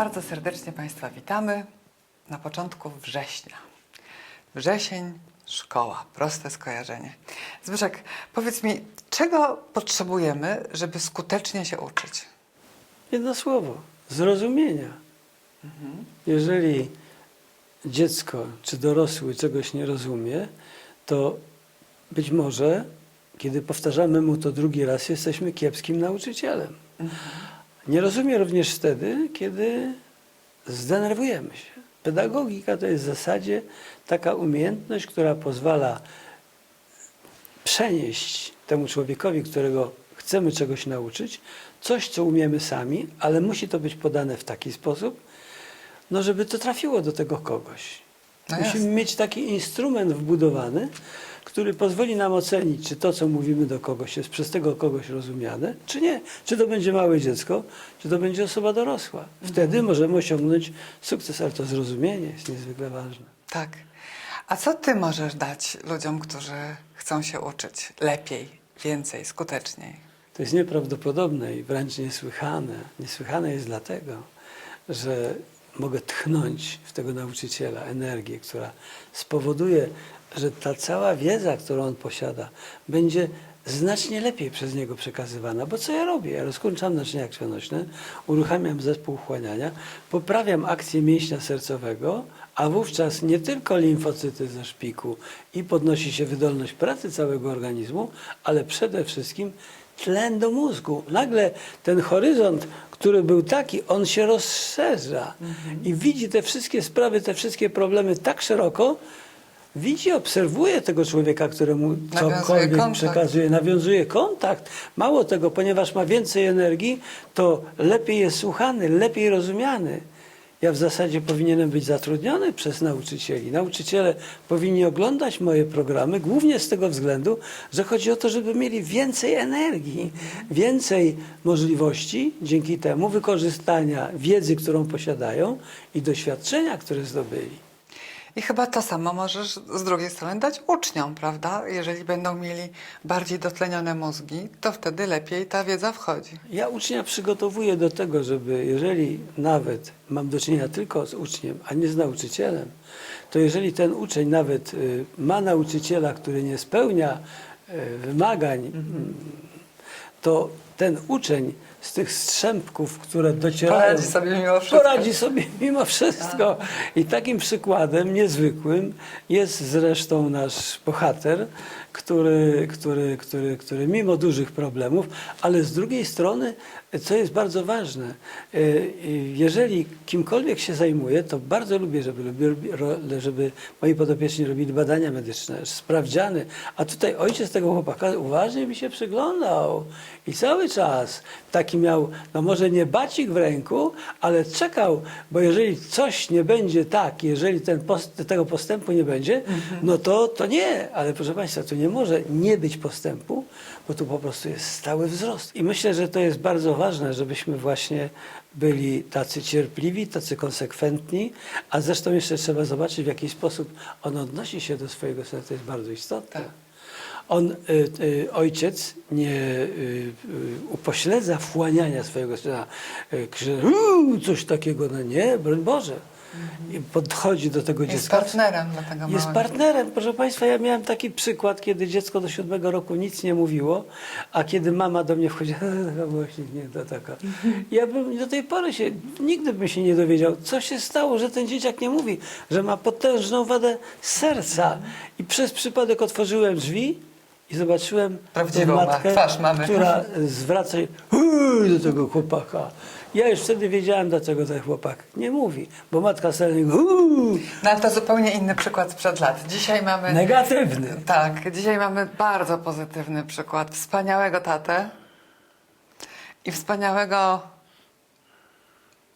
Bardzo serdecznie Państwa witamy na początku września. Wrzesień, szkoła, proste skojarzenie. Zbyszek, powiedz mi, czego potrzebujemy, żeby skutecznie się uczyć? Jedno słowo zrozumienia. Jeżeli dziecko czy dorosły czegoś nie rozumie, to być może, kiedy powtarzamy mu to drugi raz, jesteśmy kiepskim nauczycielem. Nie rozumie również wtedy, kiedy zdenerwujemy się. Pedagogika to jest w zasadzie taka umiejętność, która pozwala przenieść temu człowiekowi, którego chcemy czegoś nauczyć, coś, co umiemy sami, ale musi to być podane w taki sposób, no żeby to trafiło do tego kogoś. No Musimy mieć taki instrument wbudowany, który pozwoli nam ocenić, czy to, co mówimy do kogoś, jest przez tego kogoś rozumiane, czy nie. Czy to będzie małe dziecko, czy to będzie osoba dorosła. Wtedy możemy osiągnąć sukces, ale to zrozumienie jest niezwykle ważne. Tak. A co Ty możesz dać ludziom, którzy chcą się uczyć lepiej, więcej, skuteczniej? To jest nieprawdopodobne i wręcz niesłychane. Niesłychane jest dlatego, że mogę tchnąć w tego nauczyciela energię, która spowoduje, że ta cała wiedza, którą on posiada, będzie znacznie lepiej przez niego przekazywana. Bo co ja robię? Ja rozkończam naczynia krwionośne, uruchamiam zespół wchłaniania, poprawiam akcję mięśnia sercowego, a wówczas nie tylko limfocyty ze szpiku i podnosi się wydolność pracy całego organizmu, ale przede wszystkim tlen do mózgu. Nagle ten horyzont, który był taki, on się rozszerza i widzi te wszystkie sprawy, te wszystkie problemy tak szeroko, widzi, obserwuje tego człowieka, któremu cokolwiek przekazuje, nawiązuje kontakt. Mało tego, ponieważ ma więcej energii, to lepiej jest słuchany, lepiej rozumiany. Ja w zasadzie powinienem być zatrudniony przez nauczycieli. Nauczyciele powinni oglądać moje programy, głównie z tego względu, że chodzi o to, żeby mieli więcej energii, więcej możliwości dzięki temu wykorzystania wiedzy, którą posiadają i doświadczenia, które zdobyli. I chyba to samo możesz z drugiej strony dać uczniom, prawda? Jeżeli będą mieli bardziej dotlenione mózgi, to wtedy lepiej ta wiedza wchodzi. Ja ucznia przygotowuję do tego, żeby jeżeli nawet mam do czynienia tylko z uczniem, a nie z nauczycielem, to jeżeli ten uczeń nawet y, ma nauczyciela, który nie spełnia y, wymagań, mm, to ten uczeń z tych strzępków, które docierają... Poradzi sobie mimo wszystko. Poradzi sobie mimo wszystko. I takim przykładem niezwykłym jest zresztą nasz bohater, który, który, który, który mimo dużych problemów, ale z drugiej strony, co jest bardzo ważne, e, jeżeli kimkolwiek się zajmuję, to bardzo lubię, żeby, żeby moi podopieczni robili badania medyczne, sprawdziany. A tutaj ojciec tego chłopaka uważnie mi się przyglądał i cały czas taki miał, no może nie bacik w ręku, ale czekał, bo jeżeli coś nie będzie tak, jeżeli ten post, tego postępu nie będzie, no to, to nie. Ale proszę Państwa, tu nie może nie być postępu, bo tu po prostu jest stały wzrost. I myślę, że to jest bardzo ważne, żebyśmy właśnie byli tacy cierpliwi, tacy konsekwentni, a zresztą jeszcze trzeba zobaczyć, w jaki sposób on odnosi się do swojego syna. To jest bardzo istotne. Tak. On, y, y, ojciec, nie y, y, upośledza wchłaniania swojego syna, y, krzyczy, coś takiego, no nie, broń Boże. I podchodzi do tego Jest dziecka. partnerem dla tego Jest małego. partnerem. Proszę Państwa, ja miałem taki przykład, kiedy dziecko do siódmego roku nic nie mówiło, a kiedy mama do mnie wchodzi, taka właśnie nie, to taka. Ja bym do tej pory się, nigdy bym się nie dowiedział, co się stało, że ten dzieciak nie mówi, że ma potężną wadę serca. I przez przypadek otworzyłem drzwi i zobaczyłem Prawdziwą tą ma- twarz mamy. która zwraca do tego chłopaka. Ja już wtedy wiedziałem, dlaczego ten chłopak nie mówi, bo matka sobie uuu, No ale to zupełnie inny przykład sprzed lat. Dzisiaj mamy... negatywny. Tak, dzisiaj mamy bardzo pozytywny przykład wspaniałego tatę i wspaniałego,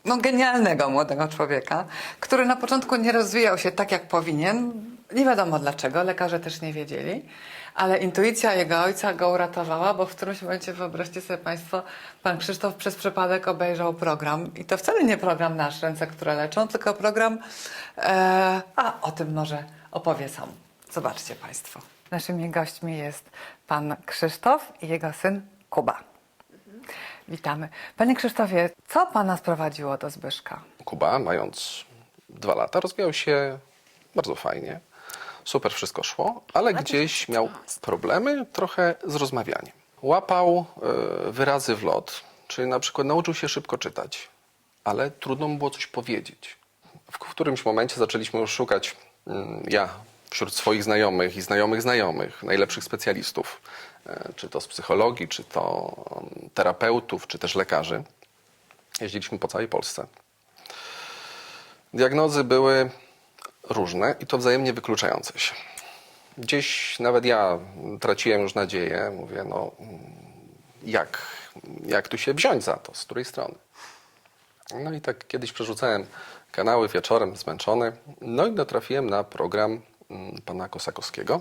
no genialnego młodego człowieka, który na początku nie rozwijał się tak, jak powinien. Nie wiadomo dlaczego, lekarze też nie wiedzieli, ale intuicja jego ojca go uratowała, bo w którymś momencie, wyobraźcie sobie Państwo, pan Krzysztof przez przypadek obejrzał program i to wcale nie program Nasz Ręce, które leczą, tylko program, e, a o tym może opowie sam. Zobaczcie Państwo. Naszymi gośćmi jest pan Krzysztof i jego syn Kuba. Witamy. Panie Krzysztofie, co pana sprowadziło do Zbyszka? Kuba, mając dwa lata, rozwijał się bardzo fajnie. Super wszystko szło, ale gdzieś miał problemy trochę z rozmawianiem. Łapał e, wyrazy w lot, czyli na przykład nauczył się szybko czytać, ale trudno mu było coś powiedzieć. W którymś momencie zaczęliśmy już szukać, mm, ja wśród swoich znajomych i znajomych znajomych, najlepszych specjalistów, e, czy to z psychologii, czy to mm, terapeutów, czy też lekarzy. Jeździliśmy po całej Polsce. Diagnozy były różne i to wzajemnie wykluczające się. Gdzieś nawet ja traciłem już nadzieję. Mówię, no jak, jak tu się wziąć za to, z której strony? No i tak kiedyś przerzucałem kanały wieczorem zmęczony. No i natrafiłem na program mm, pana Kosakowskiego,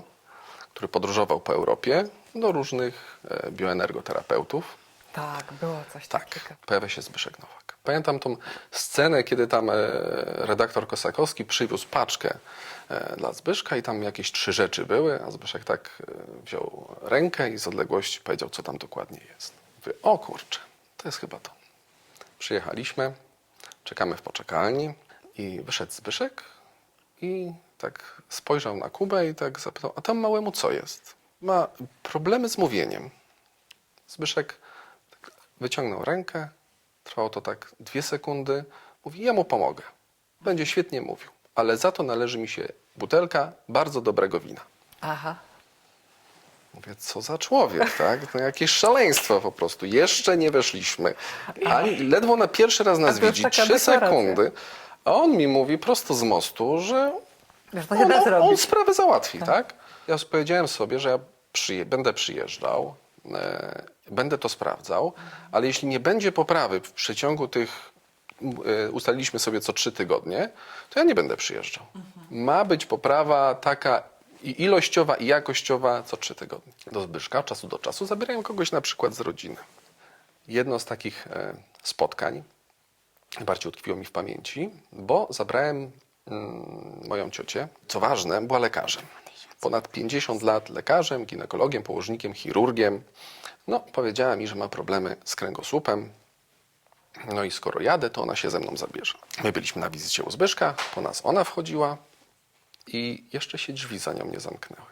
który podróżował po Europie do różnych e, bioenergoterapeutów. Tak, było coś Tak, takiego. pojawia się Zbyszek Nowak. Pamiętam tą scenę, kiedy tam e, redaktor Kosakowski przywiózł paczkę e, dla Zbyszka i tam jakieś trzy rzeczy były, a Zbyszek tak e, wziął rękę i z odległości powiedział, co tam dokładnie jest. Mówię, o kurczę, to jest chyba to. Przyjechaliśmy, czekamy w poczekalni i wyszedł Zbyszek i tak spojrzał na Kubę i tak zapytał, a tam małemu co jest? Ma problemy z mówieniem. Zbyszek wyciągnął rękę, trwało to tak dwie sekundy. Mówi, ja mu pomogę. Będzie świetnie mówił, ale za to należy mi się butelka bardzo dobrego wina. Aha. Mówię, co za człowiek, tak? No jakieś szaleństwo po prostu. Jeszcze nie weszliśmy. A ledwo na pierwszy raz nas widzi, trzy sekundy. A on mi mówi prosto z mostu, że to się on, da on, zrobić. on sprawę załatwi, tak? Ja powiedziałem sobie, że ja przyje, będę przyjeżdżał, będę to sprawdzał, ale jeśli nie będzie poprawy w przeciągu tych, e, ustaliliśmy sobie co trzy tygodnie, to ja nie będę przyjeżdżał. Ma być poprawa taka i ilościowa, i jakościowa co trzy tygodnie. Do Zbyszka, czasu do czasu, zabierają kogoś na przykład z rodziny. Jedno z takich e, spotkań bardziej utkwiło mi w pamięci, bo zabrałem mm, moją ciocię, co ważne, była lekarzem. Ponad 50 lat lekarzem, ginekologiem, położnikiem, chirurgiem. No, powiedziała mi, że ma problemy z kręgosłupem. No i skoro jadę, to ona się ze mną zabierze. My byliśmy na wizycie u Zbyszka, po nas ona wchodziła i jeszcze się drzwi za nią nie zamknęły.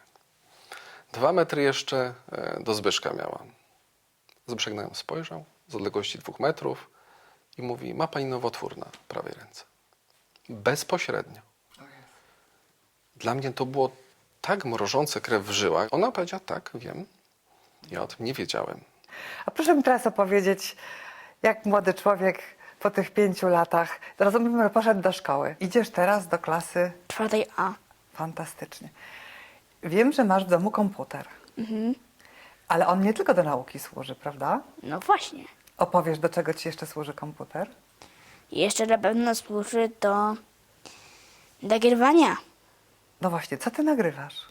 Dwa metry jeszcze e, do Zbyszka miałam. Zbyszek na nią spojrzał z odległości dwóch metrów i mówi, ma pani nowotwór na prawej ręce. Bezpośrednio. Dla mnie to było tak mrożące krew w żyłach. Ona powiedziała, tak, wiem. Ja o tym nie wiedziałem. A proszę mi teraz opowiedzieć, jak młody człowiek po tych pięciu latach, rozumiem, że poszedł do szkoły. Idziesz teraz do klasy czwartej A. Fantastycznie. Wiem, że masz w domu komputer. Ale on nie tylko do nauki służy, prawda? No właśnie. Opowiesz, do czego ci jeszcze służy komputer? Jeszcze na pewno służy do nagrywania. No właśnie, co ty nagrywasz?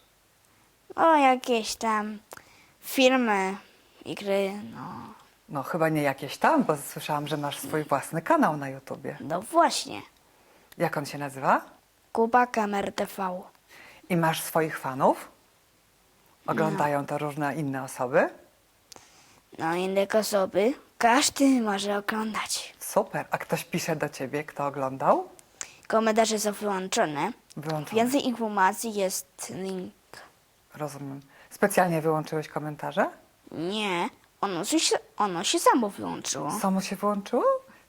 O, jakieś tam filmy i gry, no. No chyba nie jakieś tam, bo słyszałam, że masz swój własny kanał na YouTubie. No właśnie. Jak on się nazywa? Kuba Kamer TV. I masz swoich fanów? Oglądają to różne inne osoby? No, inne osoby. Każdy może oglądać. Super. A ktoś pisze do ciebie, kto oglądał? Komentarze są wyłączone. Wyłączone. Więcej informacji jest link. Rozumiem. Specjalnie wyłączyłeś komentarze? Nie, ono się, ono się samo wyłączyło. Samo się wyłączyło?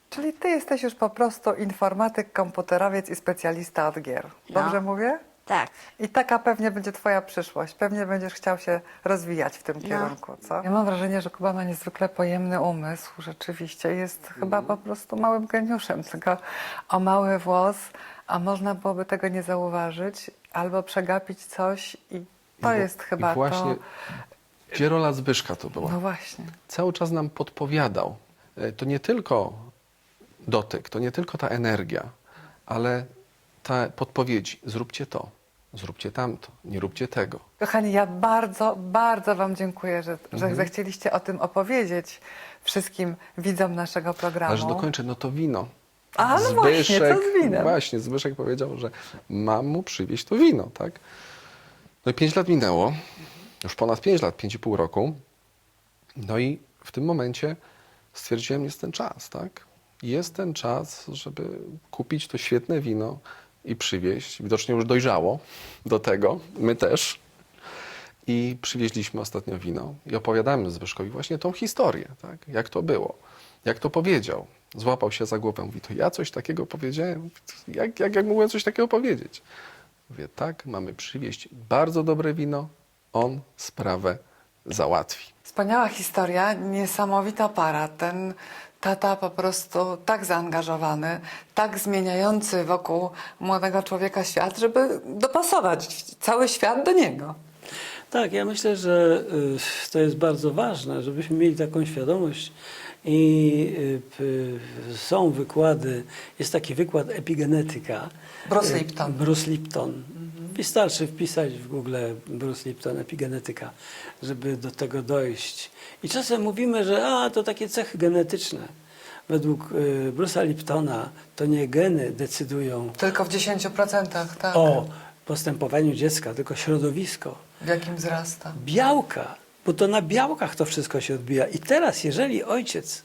Czyli ty jesteś już po prostu informatyk, komputerowiec i specjalista od gier. Dobrze No. mówię? Tak. I taka pewnie będzie twoja przyszłość. Pewnie będziesz chciał się rozwijać w tym kierunku, co? Ja mam wrażenie, że Kuba ma niezwykle pojemny umysł. Rzeczywiście jest chyba po prostu małym geniuszem. Tylko o mały włos, a można byłoby tego nie zauważyć albo przegapić coś i to jest chyba I właśnie to... gdzie rola Zbyszka to była? No właśnie. cały czas nam podpowiadał. E, To nie tylko dotyk, to nie tylko ta energia, ale te podpowiedzi. Zróbcie to, zróbcie tamto, nie róbcie tego. Kochani, ja bardzo, bardzo Wam dziękuję, że, Mhm. że zechcieliście o tym opowiedzieć wszystkim widzom naszego programu. Że dokończę, no to wino. A, no właśnie, co z winem? Właśnie, Zbyszek powiedział, że mam mu przywieźć to wino, tak? No i pięć lat minęło, już ponad pięć lat, pięć i pół roku. No i w tym momencie stwierdziłem, jest ten czas, tak? Jest ten czas, żeby kupić to świetne wino i przywieźć. Widocznie już dojrzało do tego, my też. I przywieźliśmy ostatnio wino i opowiadamy Zbyszkowi właśnie tą historię, tak? jak to było, jak to powiedział. Złapał się za głowę, mówi, to ja coś takiego powiedziałem? Jak, jak, jak mogłem coś takiego powiedzieć? Mówię, tak, mamy przywieźć bardzo dobre wino, on sprawę załatwi. Wspaniała historia, niesamowita para. Ten tata po prostu tak zaangażowany, tak zmieniający wokół młodego człowieka świat, żeby dopasować cały świat do niego. Tak, ja myślę, że y, to jest bardzo ważne, żebyśmy mieli taką świadomość. I y, p- są wykłady, jest taki wykład epigenetyka. Bruce Y, Lipton. Bruce Lipton. Wystarczy wpisać w Google Bruce Lipton epigenetyka, żeby do tego dojść. I czasem mówimy, że a, to takie cechy genetyczne. Według y, Bruce'a Liptona to nie geny decydują Tylko w 10%, tak. o postępowaniu dziecka, tylko środowisko W jakim wzrasta. białka, bo to na białkach to wszystko się odbija. I teraz, jeżeli ojciec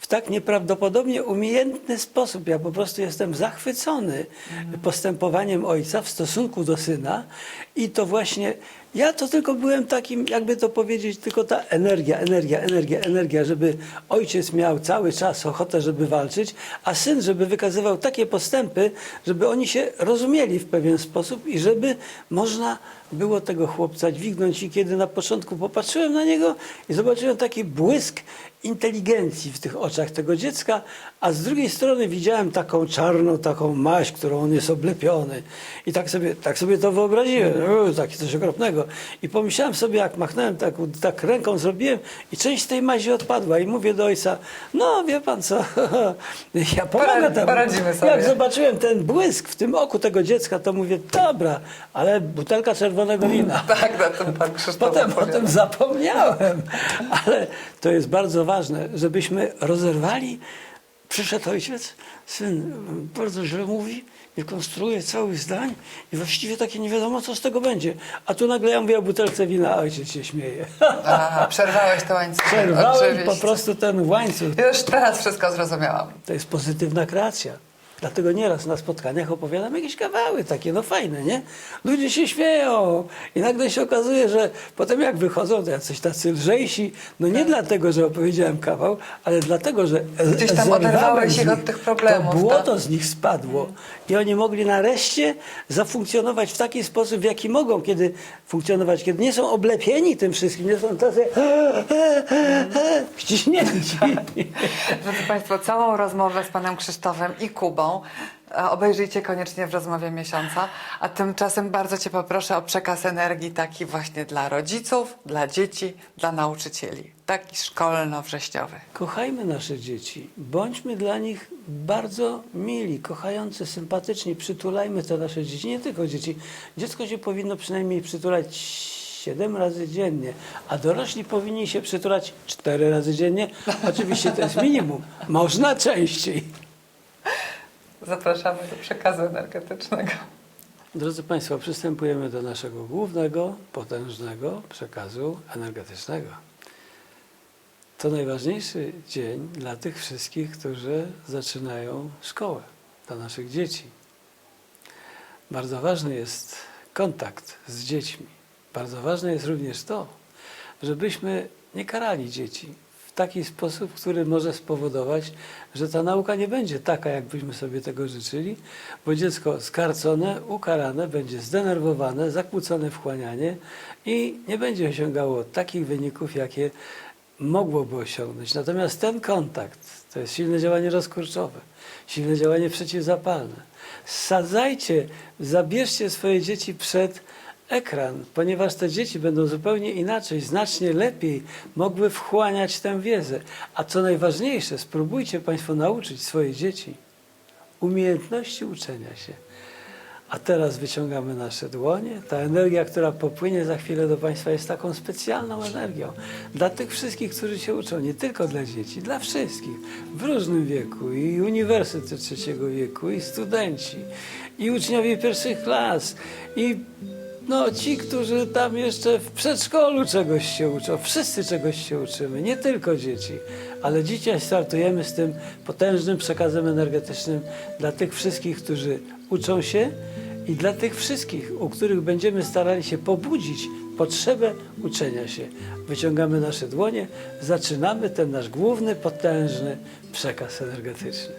w tak nieprawdopodobnie umiejętny sposób, ja po prostu jestem zachwycony postępowaniem ojca w stosunku do syna i to właśnie, ja to tylko byłem takim, jakby to powiedzieć, tylko ta energia, energia, energia, energia, żeby ojciec miał cały czas ochotę, żeby walczyć, a syn, żeby wykazywał takie postępy, żeby oni się rozumieli w pewien sposób i żeby można było tego chłopca dźwignąć. I kiedy na początku popatrzyłem na niego i zobaczyłem taki błysk inteligencji w tych oczach tego dziecka, a z drugiej strony widziałem taką czarną, taką maść, którą on jest oblepiony. I tak sobie, tak sobie to wyobraziłem, o, takie coś okropnego. I pomyślałem sobie, jak machnąłem, tak, tak ręką zrobiłem i część tej mazi odpadła. I mówię do ojca, no wie pan co, ja pomogę temu. poradzimy sobie. Jak zobaczyłem ten błysk w tym oku tego dziecka, to mówię, dobra, ale butelka czerwonego wina. Tak, na tym pan Krzysztof Potem, potem zapomniałem, ale to jest bardzo ważne, żebyśmy rozerwali. Przyszedł ojciec, syn bardzo źle mówi, nie konstruuje całych zdań i właściwie takie nie wiadomo, co z tego będzie. A tu nagle ja mówię o butelce wina, a ojciec się śmieje. A, przerwałeś to łańcuch. Przerwałem po prostu ten łańcuch. Już teraz wszystko zrozumiałam. To jest pozytywna kreacja. Dlatego nieraz na spotkaniach opowiadam jakieś kawały takie, no fajne, nie? Ludzie się śmieją i nagle się okazuje, że potem jak wychodzą, to jacyś tacy lżejsi, no nie dlatego, że opowiedziałem kawał, ale dlatego, że Tak. Gdzieś tam oderwałeś ich od tych problemów, To błoto tak? z nich spadło i oni mogli nareszcie zafunkcjonować w taki sposób, w jaki mogą, kiedy funkcjonować, kiedy nie są oblepieni tym wszystkim, nie są tacy ściśnięci. Drodzy Państwo, całą rozmowę z panem Krzysztofem i Kubą obejrzyjcie koniecznie w rozmowie miesiąca. A tymczasem bardzo Cię poproszę o przekaz energii taki właśnie dla rodziców, dla dzieci, dla nauczycieli. Taki szkolno-wrześniowy. Kochajmy nasze dzieci, bądźmy dla nich bardzo mili, kochający, sympatyczni, przytulajmy te nasze dzieci, nie tylko dzieci. Dziecko się powinno przynajmniej przytulać 7 razy dziennie, a dorośli powinni się przytulać 4 razy dziennie. Oczywiście to jest minimum, można częściej. Zapraszamy do przekazu energetycznego. Drodzy Państwo, przystępujemy do naszego głównego, potężnego przekazu energetycznego. To najważniejszy dzień dla tych wszystkich, którzy zaczynają szkołę, dla naszych dzieci. Bardzo ważny jest kontakt z dziećmi. Bardzo ważne jest również to, żebyśmy nie karali dzieci taki sposób, który może spowodować, że ta nauka nie będzie taka, jakbyśmy sobie tego życzyli, bo dziecko skarcone, ukarane, będzie zdenerwowane, zakłócone wchłanianie i nie będzie osiągało takich wyników, jakie mogłoby osiągnąć. Natomiast ten kontakt to jest silne działanie rozkurczowe, silne działanie przeciwzapalne. Sadzajcie, zabierzcie swoje dzieci przed ekran, ponieważ te dzieci będą zupełnie inaczej, znacznie lepiej mogły wchłaniać tę wiedzę. A co najważniejsze, spróbujcie Państwo nauczyć swoje dzieci umiejętności uczenia się. A teraz wyciągamy nasze dłonie. Ta energia, która popłynie za chwilę do Państwa, jest taką specjalną energią. Dla tych wszystkich, którzy się uczą, nie tylko dla dzieci, dla wszystkich w różnym wieku. I uniwersytet trzeciego wieku, i studenci, i uczniowie pierwszych klas, i No, ci, którzy tam jeszcze w przedszkolu czegoś się uczą, wszyscy czegoś się uczymy, nie tylko dzieci, ale dzisiaj startujemy z tym potężnym przekazem energetycznym dla tych wszystkich, którzy uczą się i dla tych wszystkich, u których będziemy starali się pobudzić potrzebę uczenia się. Wyciągamy nasze dłonie, zaczynamy ten nasz główny, potężny przekaz energetyczny.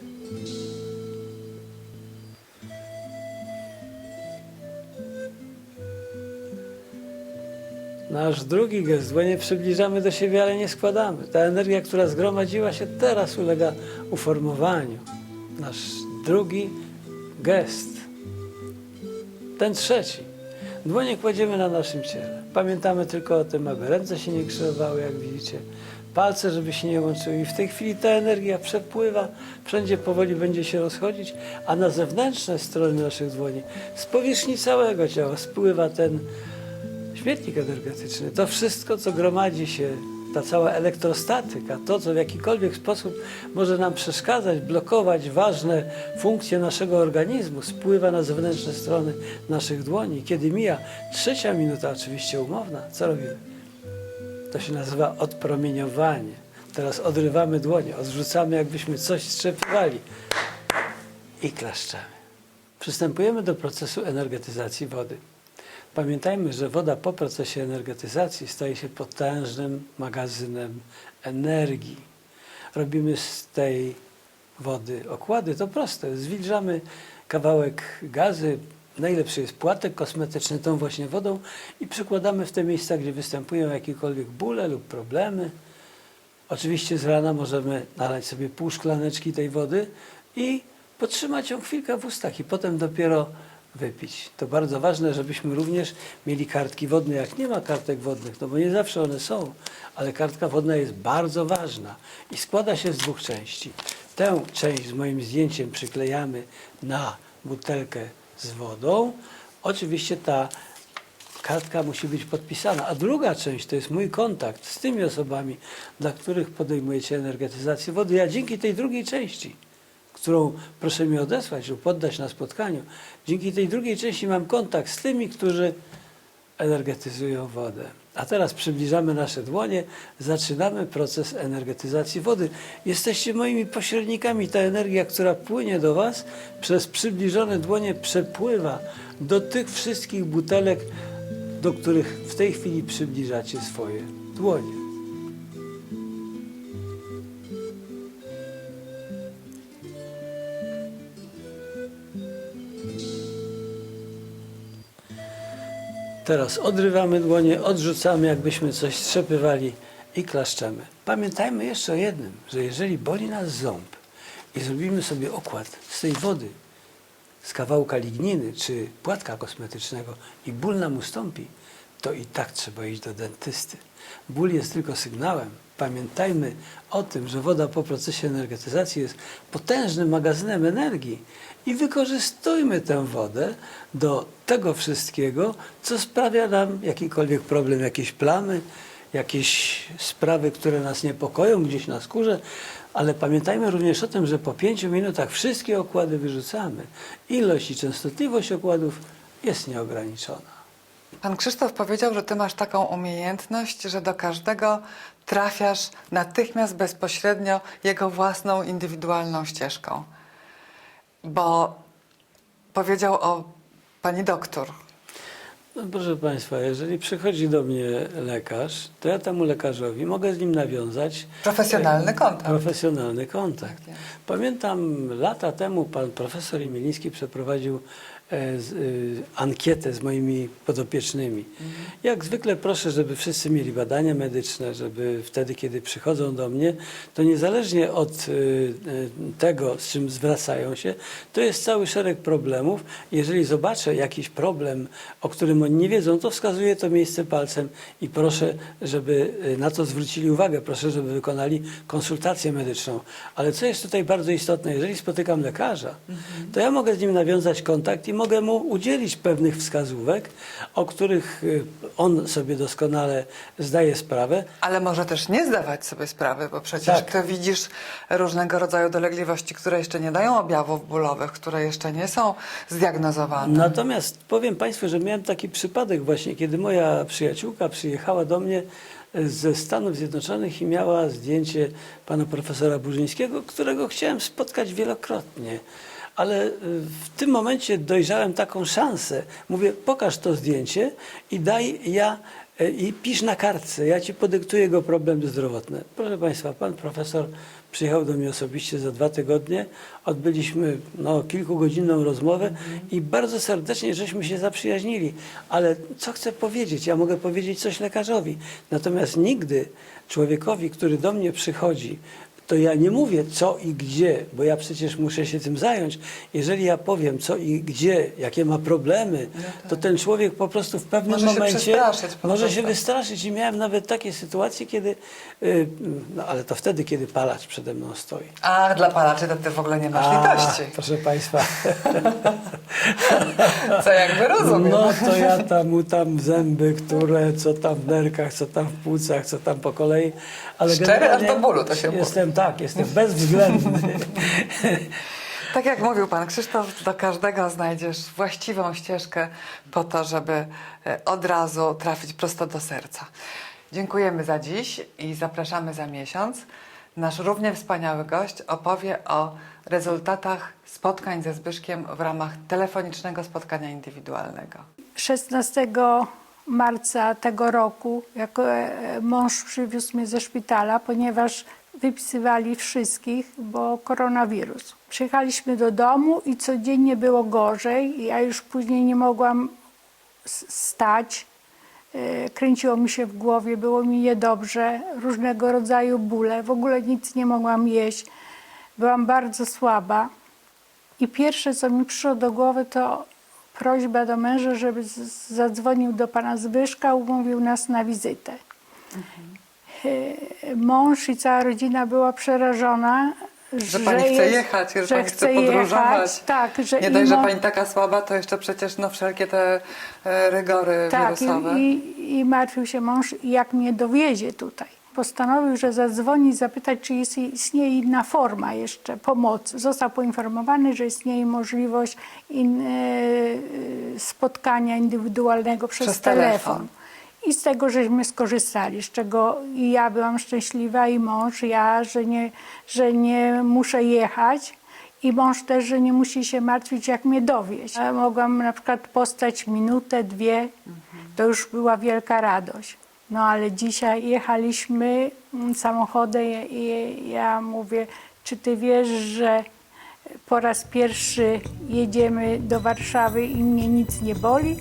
Nasz drugi gest, dłonie przybliżamy do siebie, ale nie składamy. Ta energia, która zgromadziła się teraz ulega uformowaniu. Nasz drugi gest. Ten trzeci. Dłonie kładziemy na naszym ciele. Pamiętamy tylko o tym, aby ręce się nie krzyżowały, jak widzicie. Palce, żeby się nie łączyły. I w tej chwili ta energia przepływa, wszędzie powoli będzie się rozchodzić, a na zewnętrzne strony naszych dłoni, z powierzchni całego ciała spływa ten śmietnik energetyczny, to wszystko, co gromadzi się, ta cała elektrostatyka, to, co w jakikolwiek sposób może nam przeszkadzać, blokować ważne funkcje naszego organizmu, spływa na zewnętrzne strony naszych dłoni. Kiedy mija trzecia minuta, oczywiście umowna, co robimy? To się nazywa odpromieniowanie. Teraz odrywamy dłonie, odrzucamy, jakbyśmy coś strzepywali i klaszczemy. Przystępujemy do procesu energetyzacji wody. Pamiętajmy, że woda po procesie energetyzacji staje się potężnym magazynem energii. Robimy z tej wody okłady, to proste. Zwilżamy kawałek gazy, najlepszy jest płatek kosmetyczny tą właśnie wodą i przykładamy w te miejsca, gdzie występują jakiekolwiek bóle lub problemy. Oczywiście z rana możemy nalać sobie pół szklaneczki tej wody i potrzymać ją chwilkę w ustach i potem dopiero wypić. To bardzo ważne, żebyśmy również mieli kartki wodne. Jak nie ma kartek wodnych, no bo nie zawsze one są, ale kartka wodna jest bardzo ważna i składa się z dwóch części. Tę część z moim zdjęciem przyklejamy na butelkę z wodą. Oczywiście ta kartka musi być podpisana, a druga część to jest mój kontakt z tymi osobami, dla których podejmujecie energetyzację wody. Ja dzięki tej drugiej części, którą proszę mi odesłać lub poddać na spotkaniu, dzięki tej drugiej części mam kontakt z tymi, którzy energetyzują wodę. A teraz przybliżamy nasze dłonie, zaczynamy proces energetyzacji wody. Jesteście moimi pośrednikami. Ta energia, która płynie do Was, przez przybliżone dłonie przepływa do tych wszystkich butelek, do których w tej chwili przybliżacie swoje dłonie. Teraz odrywamy dłonie, odrzucamy, jakbyśmy coś strzepywali i klaszczemy. Pamiętajmy jeszcze o jednym, że jeżeli boli nas ząb i zrobimy sobie okład z tej wody, z kawałka ligniny czy płatka kosmetycznego i ból nam ustąpi, to i tak trzeba iść do dentysty. Ból jest tylko sygnałem. Pamiętajmy o tym, że woda po procesie energetyzacji jest potężnym magazynem energii i wykorzystujmy tę wodę do tego wszystkiego, co sprawia nam jakikolwiek problem, jakieś plamy, jakieś sprawy, które nas niepokoją gdzieś na skórze, ale pamiętajmy również o tym, że po pięciu minutach wszystkie okłady wyrzucamy. Ilość i częstotliwość okładów jest nieograniczona. Pan Krzysztof powiedział, że ty masz taką umiejętność, że do każdego trafiasz natychmiast, bezpośrednio jego własną, indywidualną ścieżką. Bo powiedział o pani doktor. No, proszę Państwa, jeżeli przychodzi do mnie lekarz, to ja temu lekarzowi mogę z nim nawiązać Profesjonalny e, kontakt. Profesjonalny kontakt. Tak. Pamiętam lata temu pan profesor Imieliński przeprowadził z, y, ankietę z moimi podopiecznymi. Jak zwykle proszę, żeby wszyscy mieli badania medyczne, żeby wtedy, kiedy przychodzą do mnie, to niezależnie od y, tego, z czym zwracają się, to jest cały szereg problemów. Jeżeli zobaczę jakiś problem, o którym oni nie wiedzą, to wskazuję to miejsce palcem i proszę, żeby na to zwrócili uwagę. Proszę, żeby wykonali konsultację medyczną. Ale co jest tutaj bardzo istotne, jeżeli spotykam lekarza, to ja mogę z nim nawiązać kontakt i mogę mu udzielić pewnych wskazówek, o których y, on sobie doskonale zdaje sprawę. Ale może też nie zdawać sobie sprawy, bo przecież Tak. ty widzisz różnego rodzaju dolegliwości, które jeszcze nie dają objawów bólowych, które jeszcze nie są zdiagnozowane. Natomiast powiem Państwu, że miałem taki przypadek właśnie, kiedy moja przyjaciółka przyjechała do mnie e, ze Stanów Zjednoczonych i miała zdjęcie pana profesora Burzyńskiego, którego chciałem spotkać wielokrotnie. Ale y, w tym momencie dojrzałem taką szansę. Mówię, pokaż to zdjęcie i daj ja e, i pisz na kartce, ja ci podyktuję jego problemy zdrowotne. Proszę Państwa, pan profesor przyjechał do mnie osobiście za dwa tygodnie, odbyliśmy no, kilkugodzinną rozmowę i bardzo serdecznie żeśmy się zaprzyjaźnili. Ale co chcę powiedzieć? Ja mogę powiedzieć coś lekarzowi. Natomiast nigdy człowiekowi, który do mnie przychodzi, to ja nie mówię co i gdzie, bo ja przecież muszę się tym zająć. Jeżeli ja powiem co i gdzie, jakie ma problemy, to ten człowiek po prostu w pewnym Może się momencie po może się wystraszyć. I miałem nawet takie sytuacje, kiedy, y, no ale to wtedy, kiedy palacz przede mną stoi. A dla palaczy to ty w ogóle nie masz A, litości. proszę Państwa, Co jakby rozumiem. no to ja tam mu tam zęby, które, co tam w nerkach, co tam w płucach, co tam po kolei. Ale Szczery aż do bólu to się mówi. Tak, jestem bezwzględny. Tak jak mówił pan Krzysztof, do każdego znajdziesz właściwą ścieżkę po to, żeby e, od razu trafić prosto do serca. Dziękujemy za dziś i zapraszamy za miesiąc. Nasz równie wspaniały gość opowie o rezultatach spotkań ze Zbyszkiem w ramach telefonicznego spotkania indywidualnego. 16 marca tego roku, jako e, mąż przywiózł mnie ze szpitala, ponieważ wypisywali wszystkich, bo koronawirus. Przyjechaliśmy do domu i codziennie było gorzej. Ja już później nie mogłam stać. E, Kręciło mi się w głowie, było mi niedobrze, różnego rodzaju bóle. W ogóle nic nie mogłam jeść. Byłam bardzo słaba. I pierwsze, co mi przyszło do głowy, to prośba do męża, żeby zadzwonił do pana Zbyszka, umówił nas na wizytę. E, Mąż i cała rodzina była przerażona, Że pani chce jechać, że, pani chce podróżować. Jechać. Tak, że Nie dość, że pani taka słaba, to jeszcze przecież no, wszelkie te e, rygory Tak, wirusowe. i, i, i martwił się mąż, jak mnie dowiezie tutaj. Postanowił, że zadzwoni zapytać, czy jest, istnieje inna forma jeszcze pomocy. Został poinformowany, że istnieje możliwość in, e, e, spotkania indywidualnego przez, Przez telefon. telefon. I z tego żeśmy skorzystali, z czego i ja byłam szczęśliwa, i mąż, ja, że nie, że nie muszę jechać. I mąż też, że nie musi się martwić, jak mnie dowieść. Ja mogłam na przykład postać minutę, dwie, to już była wielka radość. No ale dzisiaj jechaliśmy mm, samochodem i ja mówię, czy ty wiesz, że po raz pierwszy jedziemy do Warszawy i mnie nic nie boli?